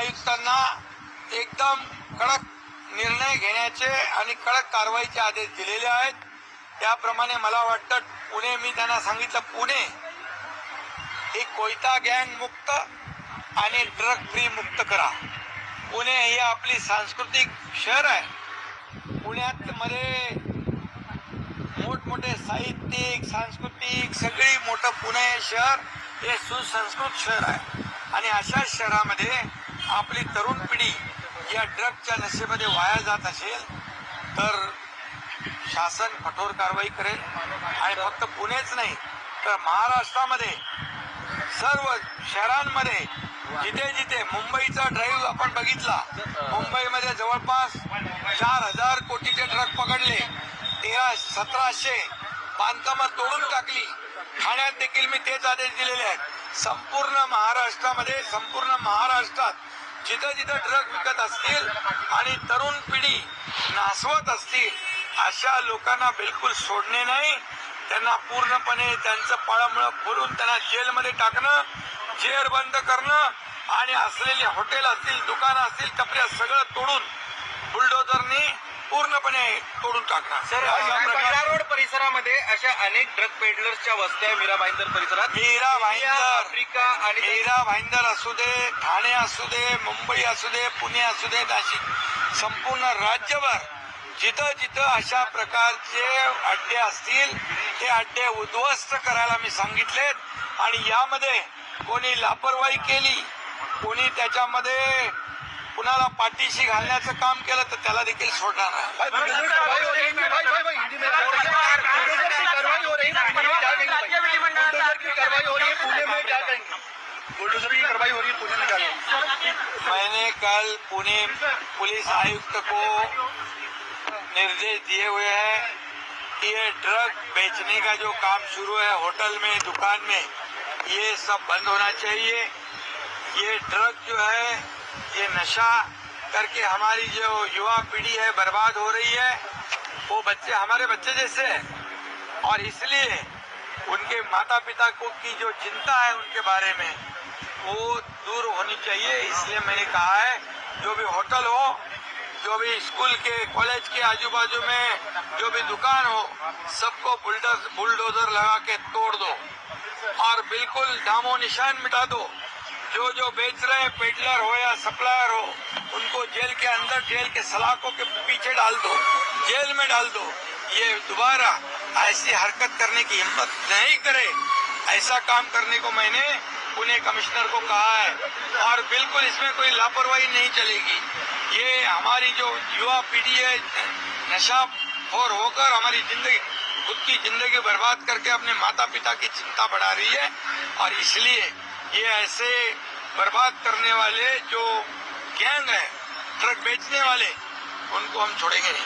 आयुक्तांना एकदम कडक निर्णय घेण्याचे आणि कडक कारवाईचे आदेश दिलेले आहेत. त्याप्रमाणे मला वाटतं पुणे मी त्यांना सांगितलं पुणे ही कोयता गँग मुक्त आणि ड्रग फ्री मुक्त करा. पुणे ही आपली सांस्कृतिक शहर आहे. पुण्यात मध्ये मोठमोठे साहित्यिक सांस्कृतिक सगळी मोठं पुणे हे शहर हे सुसंस्कृत शहर आहे. आणि अशा शहरामध्ये आपली तरुण पिढी या ड्रगच्या नशेमध्ये वाया जात असेल तर शासन कठोर कारवाई करेल. आणि फक्त पुणेच नाही तर महाराष्ट्रामध्ये सर्व शहरांमध्ये जिथे जिथे मुंबईचा ड्राईव्ह आपण बघितला मुंबईमध्ये जवळपास चार हजार कोटीचे ट्रक पकडले तेरा सतराशे बांधकामं तोडून टाकली. ठाण्यात देखील मी तेच आदेश दिलेले आहेत. संपूर्ण महाराष्ट्रामध्ये संपूर्ण महाराष्ट्रात जिथं जिथं ड्रग विकत असतील आणि तरुण पिढी नासवत असतील अशा लोकांना बिलकुल सोडणे नाही. त्यांना पूर्णपणे त्यांचं पळामुळं खोलून त्यांना जेलमध्ये टाकणं जेर बंद करणं आणि असलेले हॉटेल असतील दुकानं असतील कपड्या सगळं तोडून बुलडोजरनी पूर्णपणे तोडून टाकणं सर अशा प्रकारे- मीरा रोड परिसरामध्ये अशा अनेक ड्रग पेडलर्सच्या वस्त्या मीरा भाईंदर परिसरात. मीरा भाईंदर आणि मीरा भाईंदर असू दे ठाणे असू दे मुंबई असू दे पुणे असू दे नाशिक संपूर्ण राज्यभर जिथं जिथं अशा प्रकारचे अड्डे असतील ते अड्डे उद्ध्वस्त करायला मी सांगितलेत आणि यामध्ये कोणी लापरवाही केली कोणी त्याच्यामध्ये कुणाला पाठीशी घालण्याचं काम केलं तर त्याला देखील सोडणार की कार्रवाई हो रही है, पुणे में मैंने कल पुणे पुलिस आयुक्त को निर्देश दिए हुए हैं कि ये ड्रग बेचने का जो काम शुरू है, होटल में, दुकान में, ये सब बंद होना चाहिए। ये ड्रग जो है, ये नशा करके हमारी जो युवा पीढ़ी है, बर्बाद हो रही है। वो बच्चे हमारे बच्चे जैसे हैं। और इसलिए उनके माता पिता को की जो चिंता है, उनके बारे में वो दूर होनी चाहिए, इसलिए मैंने कहा है, जो भी होटल हो, जो भी स्कूल के, कॉलेज के आजू बाजू में जो भी दुकान हो, सबको बुलडोजर लगा के तोड़ दो। और बिल्कुल नामो निशान मिटा दो। जो जो बेच रहे हैं, पेडलर हो या सप्लायर हो, उनको जेल के अंदर, जेल के सलाखों के पीछे डाल दो, जेल में डाल दो। ये दोबारा ऐसी हरकत करने की हिम्मत नहीं करे। ऐसा काम करने को मैंने पुणे कमिश्नर को कहा है और बिल्कुल इसमें कोई लापरवाही नहीं चलेगी। ये हमारी जो युवा पीढ़ी है, नशा और होकर हमारी ज़िंदगी, खुद की ज़िंदगी बर्बाद करके अपने माता पिता की चिंता बढ़ा रही है और इसलिए ये ऐसे बर्बाद करने वाले जो गैंग है, ट्रक बेचने वाले, उनको हम छोड़ेंगे नहीं।